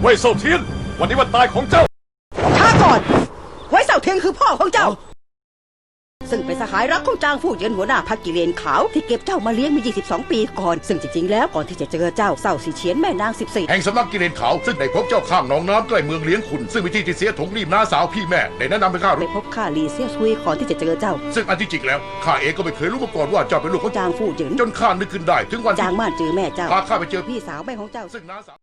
เว่ยเซาเทียน วันนี้วันตายของเจ้า ช้าก่อน ไว้เสาเทียงคือพ่อของเจ้า ซึ่งเป็นสหายรักของจางฟู่เหยินหัวหน้าพักกิเลนขาว ที่เก็บเจ้ามาเลี้ยงมา22 ปีก่อน ซึ่งจริงๆแล้วก่อนที่จะเจอเจ้าเศร้าสีเฉียนแม่นาง 14 แห่งสำนักกิเลนขาวซึ่งได้พบเจ้าข้างหนองน้ำใกล้เมืองเลี้ยงขุนซึ่งวิธีที่เสียถงรีบน้าสาวพี่แม่ได้แนะนำให้ข้าไปรู้พบข้าลีเซียซุยก่อนที่จะเจอเจ้า ซึ่งอันที่จริงแล้วข้าเองก็ไม่เคยรู้มาก่อนว่าเจ้าเป็นลูกของจางฟู่เหยินจนข้านึกขึ้นได้ ถึงวันจาที่งม่านเจอแม่เจ้าพาข้าไปเจอพี่สาวแม่ของเจ้าซึ่งน้าสาว